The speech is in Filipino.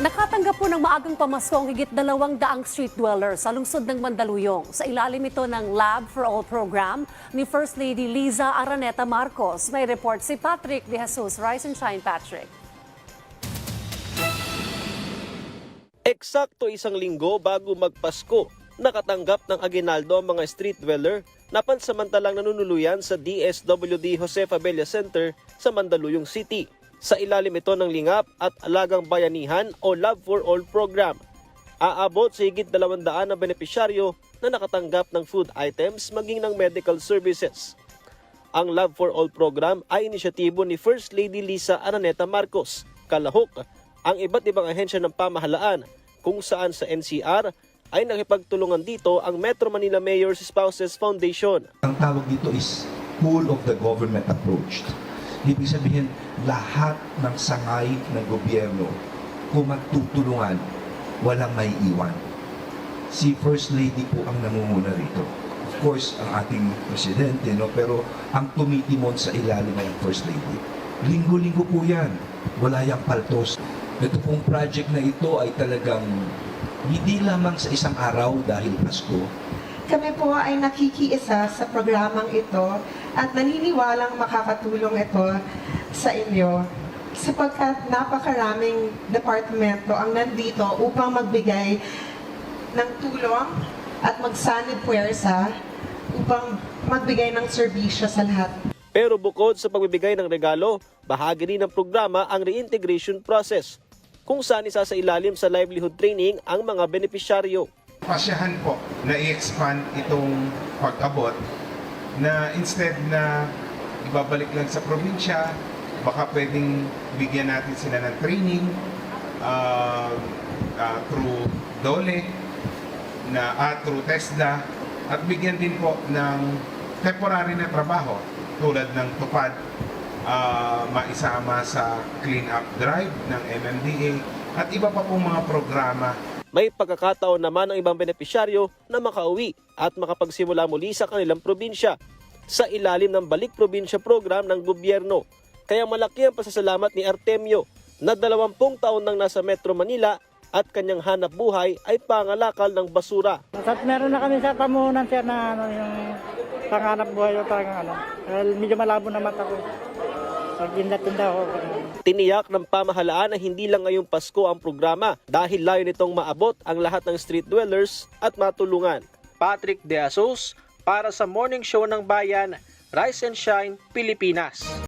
Nakatanggap po ng maagang pamasko ang higit dalawang daang street dwellers sa lungsod ng Mandaluyong. Sa ilalim ito ng Lab for All program ni First Lady Liza Araneta Marcos. May report si Patrick De Jesus. Rise and shine, Patrick. Eksakto isang linggo bago magpasko, nakatanggap ng aginaldo ang mga street dweller na pansamantalang nanunuluyan sa DSWD Josefa Abella Center sa Mandaluyong City. Sa ilalim ito ng Lingap at Alagang Bayanihan o Love for All program. Aabot sa higit 200 na benepisyaryo na nakatanggap ng food items maging ng medical services. Ang Love for All program ay inisyatibo ni First Lady Lisa Araneta Marcos, kalahok ang iba't ibang ahensya ng pamahalaan kung saan sa NCR ay nakipagtulungan dito ang Metro Manila Mayor's Spouses Foundation. Ang tawag dito is whole of the government approach. Ibig sabihin, lahat ng sangay ng gobyerno, kung magtutulungan, walang may iwan. Si First Lady po ang namumuna rito. Of course, ang ating presidente, no? pero ang tumitimon sa ilalim ay First Lady. Linggo-linggo po yan. Wala yang paltos. Ito pong project na ito ay talagang hindi lamang sa isang araw dahil Pasko, Kami po ay nakikiisa sa programang ito at naniniwalang makakatulong ito sa inyo sapagkat napakaraming departamento ang nandito upang magbigay ng tulong at magsanib puwersa upang magbigay ng serbisyo sa lahat. Pero bukod sa pagbibigay ng regalo, bahagi rin ng programa ang reintegration process kung saan isa sa ilalim sa livelihood training ang mga benepisyaryo. Pasyahan po na i-expand itong pag-abot na instead na ibabalik lang sa probinsya, baka pwedeng bigyan natin sila ng training uh, uh, through DOLE na at through TESDA at bigyan din po ng temporary na trabaho tulad ng tupad uh, maisama sa clean up drive ng MMDA at iba pa pong mga programa May pagkakataon naman ang ibang benepisyaryo na makauwi at makapagsimula muli sa kanilang probinsya sa ilalim ng Balik Probinsya program ng gobyerno. Kaya malaki ang pasasalamat ni Artemio na 20 taon nang nasa Metro Manila at kanyang hanap buhay ay pangalakal ng basura. At meron na kami sa pamuhunan sir na ano, yung panganap buhay o parang ano. Dahil medyo malabo na mata ko. Pag tinda-tinda ako. Tiniyak ng pamahalaan na hindi lang ngayong Pasko ang programa dahil layo nitong maabot ang lahat ng street dwellers at matulungan. Patrick De Asos para sa Morning Show ng Bayan, Rise and Shine, Pilipinas.